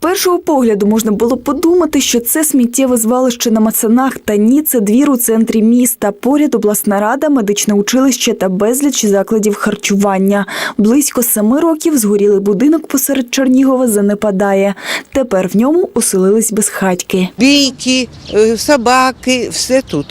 першого погляду можна було подумати, що це сміттєве звалище на Мацанах, та ні, це двір у центрі міста. Поряд обласна рада, медичне училище та безліч закладів харчування. Близько семи років згорілий будинок посеред Чернігова занепадає. Тепер в ньому оселились безхатьки. Бійки, е, собаки, все тут.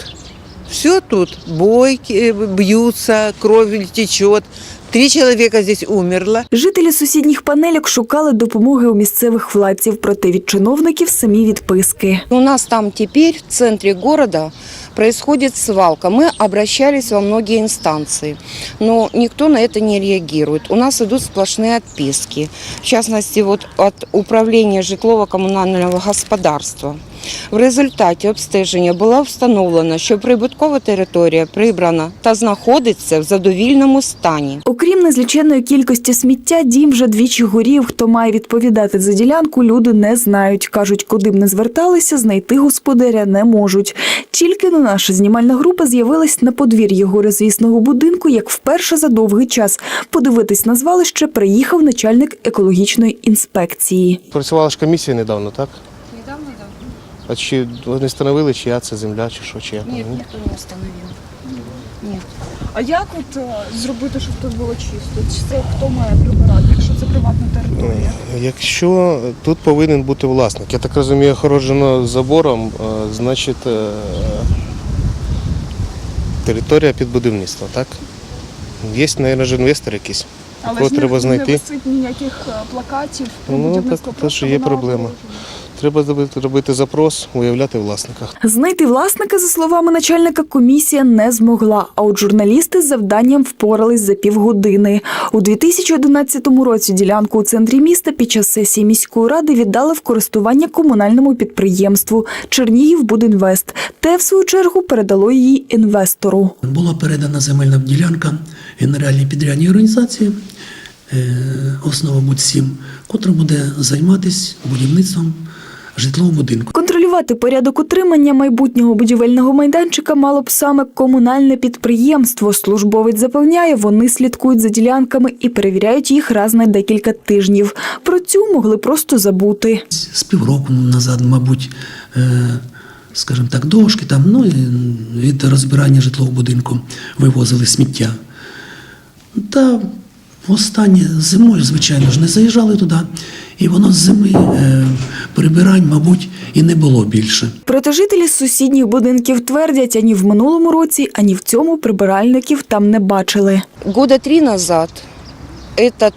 Все тут. Бойки э, бьются, кровь течет. Три человека здесь умерло. Жителі сусідніх панельок шукали допомоги у місцевих владців, проте від чиновників самі відписки. У нас там теперь в центре города происходит свалка. Мы обращались во многие инстанции, но никто на это не реагирует. У нас идут сплошные отписки. В частности, вот от управления житлово-коммунального господарства. В результаті обстеження було встановлено, що прибуткова територія прибрана та знаходиться в задовільному стані. Окрім незліченної кількості сміття, дім вже двічі горів. Хто має відповідати за ділянку, люди не знають. Кажуть, куди б не зверталися, знайти господаря не можуть. Тільки но наша знімальна група з'явилась на подвір'ї горизвісного будинку, як вперше за довгий час. Подивитись на звалище приїхав начальник екологічної інспекції. Працювала ж комісія недавно, так? А чи вони встановили, чия це земля, чи що, чия? Ні, ніхто не встановив. А як от е, зробити, щоб тут було чисто? Чи це хто має прибирати, якщо це приватна територія? Якщо тут повинен бути власник, я так розумію, огороджено забором, е, значить е, територія під будівництво, так? Є, мабуть, ж інвестор якийсь. Але ж не, треба не висить ніяких е, плакатів про Ну, будівництво. так просто теж є вона проблема. огороджена. Треба робити запрос, виявляти власника. Знайти власника, за словами начальника, комісія не змогла. А от журналісти з завданням впорались за півгодини. У 2011 році ділянку у центрі міста під час сесії міської ради віддали в користування комунальному підприємству Чернігів Будінвест. Те, в свою чергу, передало її інвестору. Була передана земельна ділянка генеральній підрядній організації е, Основа Будь-7, котра буде займатися будівництвом житлового будинку. Контролювати порядок утримання майбутнього будівельного майданчика мало б саме комунальне підприємство. Службовець запевняє, вони слідкують за ділянками і перевіряють їх раз на декілька тижнів. Про цю могли просто забути. З півроку назад, мабуть, е, скажімо так, дошки там, ну, від розбирання житлового будинку вивозили сміття. Та останнє зимою, звичайно ж, не заїжджали туди, і воно з зими е, прибирань, мабуть, і не було більше. Проте жителі з сусідніх будинків твердять, ані в минулому році, ані в цьому прибиральників там не бачили. Года три назад этот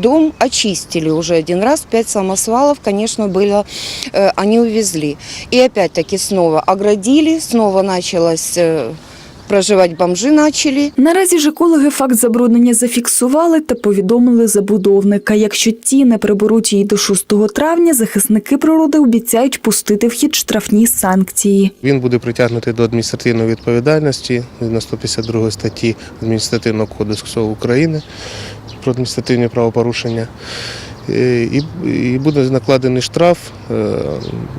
дом очистили уже один раз. Пять самосвалов, конечно, было, э, они увезли. И опять-таки снова оградили, снова началось проживать бомжи начали. Наразі ж екологи факт забруднення зафіксували та повідомили забудовника. Якщо ті не приберуть її до 6 травня, захисники природи обіцяють пустити в хід штрафні санкції. Він буде притягнутий до адміністративної відповідальності на 152 статті Адміністративного кодексу України про адміністративні правопорушення. Е, І, буде накладений штраф е,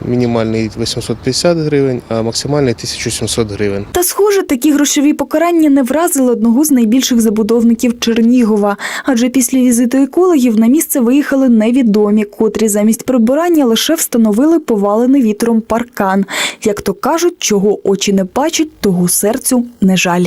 мінімальний 850 гривень, а максимальний 1700 гривень. Та схоже, такі грошові покарання не вразили одного з найбільших забудовників Чернігова. Адже після візиту екологів на місце виїхали невідомі, котрі замість прибирання лише встановили повалений вітром паркан. Як то кажуть, чого очі не бачать, того серцю не жаль.